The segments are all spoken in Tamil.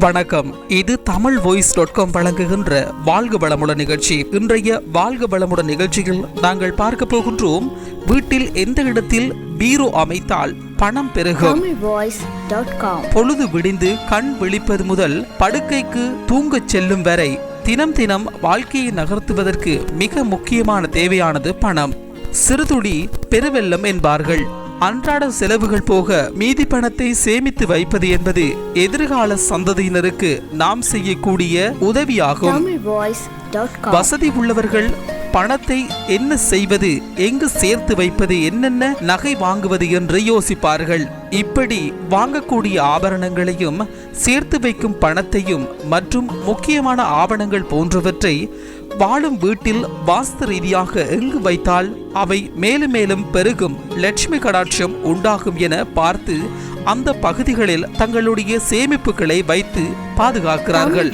வணக்கம். இது தமிழ் வாய்ஸ் டாட் காம் வழங்குகின்ற வாழ்க வளமுடன் நிகழ்ச்சி. இன்றைய வாழ்க வளமுடன் நிகழ்ச்சியில் நாங்கள் பார்க்க போகின்றோம் வீட்டில் எந்த இடத்தில் பீரோ அமைத்தால் பணம் பெருகும்? பொழுது விடிந்து கண் விழிப்பது முதல் படுக்கைக்கு தூங்கச் செல்லும் வரை தினம் தினம் வாழ்க்கையை நகர்த்துவதற்கு மிக முக்கியமான தேவையானது பணம். சிறுதுளி பெருவெள்ளம் என்பார்கள். அன்றாட செலவுகள் போக மீதி பணத்தை சேமித்து வைப்பது என்பது எதிர்கால சந்ததியினருக்கு நாம் செய்யக்கூடிய உதவியாகும். வசதி உள்ளவர்கள் பணத்தை என்ன செய்வது எங்கு சேர்த்து வைப்பது என்னென்ன நகை வாங்குவது என்று யோசிப்பார்கள். இப்படி வாங்கக்கூடிய ஆபரணங்களையும் சேர்த்து வைக்கும் பணத்தையும் மற்றும் முக்கியமான ஆவணங்கள் போன்றவற்றை வாழும் வீட்டில் வாஸ்து ரீதியாக எங்கு வைத்தால் அவை மேலும் மேலும் பெருகும் லட்சுமி கடாட்சம் உண்டாகும் என பார்த்து அந்த பகுதிகளில் தங்களுடைய சேமிப்புகளை வைத்து பாதுகாக்கிறார்கள்.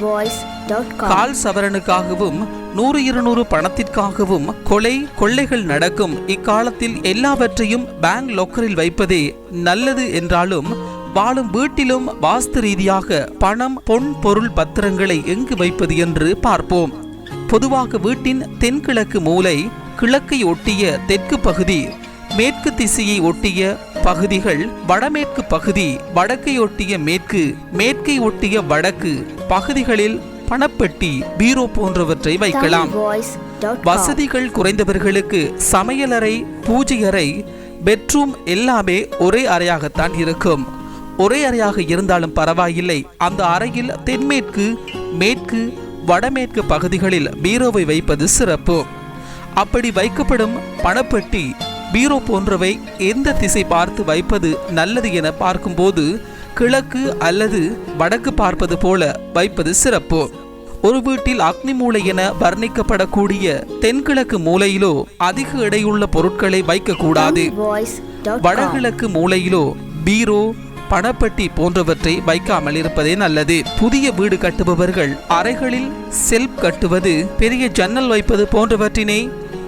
கால் சவரனுக்காகவும் நூறு இருநூறு பணத்திற்காகவும் கொலை கொள்ளைகள் நடக்கும். இக்காலத்தில் எல்லாவற்றையும் பேங்க் லொக்கரில் வைப்பதே நல்லது என்றாலும் வாழும் வீட்டிலும் வாஸ்து ரீதியாக பணம் பொன் பொருள் பத்திரங்களை எங்கு வைப்பது என்று பார்ப்போம். பொதுவாக வீட்டின் தென்கிழக்கு மூலை கிழக்கை ஒட்டிய தெற்கு பகுதி மேற்கு திசையை ஒட்டிய பகுதிகள் வடமேற்கு பகுதி வடக்கை ஒட்டிய மேற்கு மேற்கை ஒட்டிய வடக்கு பகுதிகளில் பணப்பெட்டி பீரோ போன்றவற்றை வைக்கலாம். வசதிகள் குறைந்தவர்களுக்கு சமையலறை பூஜை அறை பெட்ரூம் எல்லாமே ஒரே அறையாகத்தான் இருக்கும். ஒரே அறையாக இருந்தாலும் பரவாயில்லை. அந்த அறையில் தென்மேற்கு மேற்கு வடமேற்கு பகுதிகளில் பீரோவை வைப்பது சிறப்பு. அப்படி வைக்கப்படும் பணப்பெட்டி பீரோ போன்றவை எந்த திசை பார்த்து வைப்பது நல்லது என பார்க்கும்போது கிழக்கு அல்லது வடக்கு பார்ப்பது போல வைப்பது சிறப்பு. ஒரு வீட்டில் அக்னி மூலை என வர்ணிக்கப்படக்கூடிய தென்கிழக்கு மூலையிலோ அதிக எடையுள்ள பொருட்களை வைக்கக்கூடாது. வடகிழக்கு மூலையிலோ பீரோ பணப்பெட்டி போன்றவற்றை வைக்காமல் இருப்பதே நல்லது. புதிய வீடு கட்டுபவர்கள் அறைகளில் செல்ப் கட்டுவது பெரிய ஜன்னல் வைப்பது போன்றவற்றினை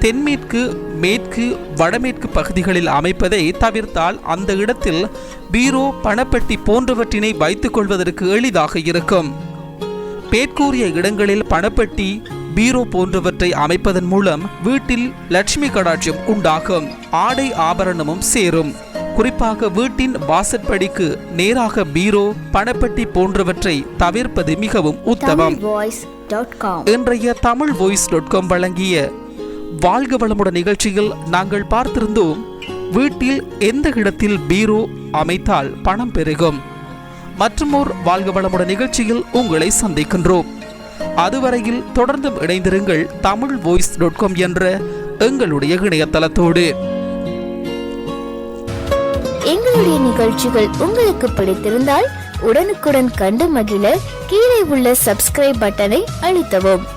தென்மேற்கு மேற்கு வடமேற்கு பகுதிகளில் அமைப்பதை தவிர்த்தால் அந்த இடத்தில் பீரோ பணப்பெட்டி போன்றவற்றினை வைத்துக் கொள்வதற்கு எளிதாக இருக்கும். பேட்கூறிய இடங்களில் பணப்பெட்டி பீரோ போன்றவற்றை அமைப்பதன் மூலம் வீட்டில் லட்சுமி கடாட்சியம் உண்டாகும் ஆடை ஆபரணமும் சேரும். குறிப்பாக வீட்டின் வாசற்படிக்கு நேராக பீரோ பணப்பெட்டி போன்றவற்றை தவிர்ப்பது மிகவும் உத்தமம். இன்றைய தமிழ் வாய்ஸ் டாட் காம் வழங்கிய வாழ்க வளமுடன் நிகழ்ச்சியில் நாங்கள் பார்த்திருந்தோம் வீட்டில் எந்த இடத்தில் பீரோ அமைத்தால் பணம் பெருகும்? மற்றுமோர் வாழ்க வளமுடன் நிகழ்ச்சியில் உங்களை சந்திக்கின்றோம். அதுவரையில் தொடர்ந்தும் இணைந்திருங்கள் தமிழ் வாய்ஸ் டாட் காம் என்ற எங்களுடைய இணையதளத்தோடு. எங்களுடைய நிகழ்ச்சிகள் உங்களுக்கு பிடித்திருந்தால் உடனுக்குடன் கண்டு மகிழ கீழே உள்ள சப்ஸ்கிரைப் பட்டனை அழுத்தவும்.